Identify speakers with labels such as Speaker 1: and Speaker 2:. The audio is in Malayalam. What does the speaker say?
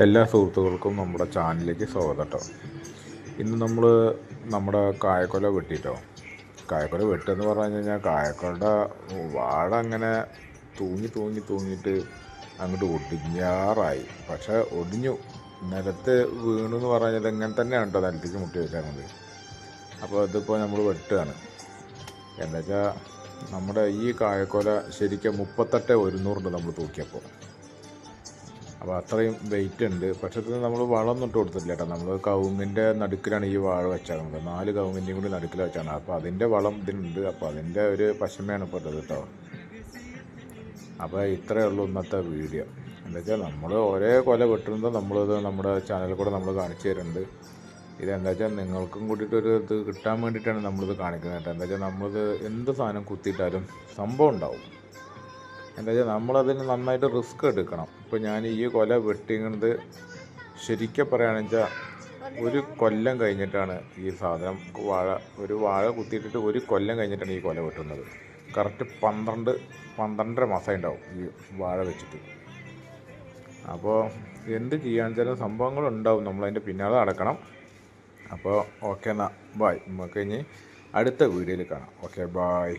Speaker 1: എല്ലാ സുഹൃത്തുക്കൾക്കും നമ്മുടെ ചാനലിലേക്ക് സ്വാഗതം കേട്ടോ ഇന്ന് നമ്മൾ നമ്മുടെ കായക്കൊല വെട്ടിട്ടോ? കായക്കൊല വെട്ടെന്ന് പറഞ്ഞു കഴിഞ്ഞാൽ കായക്കൊലയുടെ വാഴ അങ്ങനെ തൂങ്ങി തൂങ്ങി തൂങ്ങിയിട്ട് അങ്ങോട്ട് ഒടിഞ്ഞാറായി. പക്ഷേ ഒടിഞ്ഞു. നിലത്ത് വീണു എന്ന് പറഞ്ഞാൽ ഇങ്ങനെ തന്നെയാണ് കേട്ടോ നിലത്തേക്ക് മുട്ടി വെച്ചാൽ മതി. അപ്പോൾ ഇതിപ്പോൾ നമ്മൾ വെട്ടുകയാണ് എന്താ വെച്ചാൽ നമ്മുടെ ഈ കായക്കൊല ശരിക്കും മുപ്പത്തെട്ട് ഒരുന്നൂറുണ്ട് നമ്മൾ തൂക്കിയപ്പോൾ അപ്പോൾ അത്രയും വെയിറ്റ് ഉണ്ട്. പക്ഷേ ഇത് നമ്മൾ വളമൊന്നും ഇട്ട് കൊടുത്തിട്ടില്ല കേട്ടോ. നമ്മൾ കവുങ്ങിന്റെ നടുക്കിലാണ് ഈ വാഴ നമ്മൾ നാല് കവുങ്ങിന്റെയും കൂടി നടുക്കിൽ വെച്ചാണ്. അപ്പോൾ അതിന്റെ വളം ഇതിനുണ്ട്. അപ്പോൾ അതിന്റെ ഒരു പശമയാണ് ഇപ്പോൾ ഉള്ളത് കേട്ടോ. അപ്പോൾ ഇത്രയേ ഉള്ളൂ ഇന്നത്തെ വീഡിയോ. എന്താ വെച്ചാൽ നമ്മൾ ഒരേ കൊല വെട്ടുന്നത് നമ്മളിത് നമ്മുടെ ചാനലിൽ കൂടെ നമ്മൾ കാണിച്ചു തരുന്നുണ്ട്. ഇതെന്താ വെച്ചാൽ നിങ്ങൾക്കും കൂടിയിട്ട് ഒരു ഇത് കിട്ടാൻ വേണ്ടിയിട്ടാണ് നമ്മളിത് കാണിക്കുന്നത് കേട്ടോ. എന്താ വെച്ചാൽ നമ്മളിത് എന്ത് സാധനം കുത്തിയിട്ടാലും സംഭവം ഉണ്ടാവും. എന്താ വെച്ചാൽ നമ്മളതിന് നന്നായിട്ട് റിസ്ക് എടുക്കണം. ഇപ്പോൾ ഞാൻ ഈ കൊല വെട്ടിങ്ങുന്നത് ശരിക്കും പറയുകയാണെന്ന് വെച്ചാൽ ഒരു കൊല്ലം കഴിഞ്ഞിട്ടാണ് ഈ സാധനം വാഴ ഒരു വാഴ കുത്തിയിട്ടിട്ട് ഒരു കൊല്ലം കഴിഞ്ഞിട്ടാണ് ഈ കൊല വെട്ടുന്നത്. കറക്റ്റ് പന്ത്രണ്ട് പന്ത്രണ്ടര മാസം ഉണ്ടാവും ഈ വാഴ വെച്ചിട്ട്. അപ്പോൾ എന്ത് ചെയ്യാന്ന് വെച്ചാൽ സംഭവങ്ങളുണ്ടാവും നമ്മളതിന്റെ പിന്നാലെ നടക്കണം. അപ്പോൾ ഓക്കെ എന്നാൽ ബായ് നമുക്ക് ഇനി അടുത്ത വീഡിയോയിൽ കാണാം. Okay bye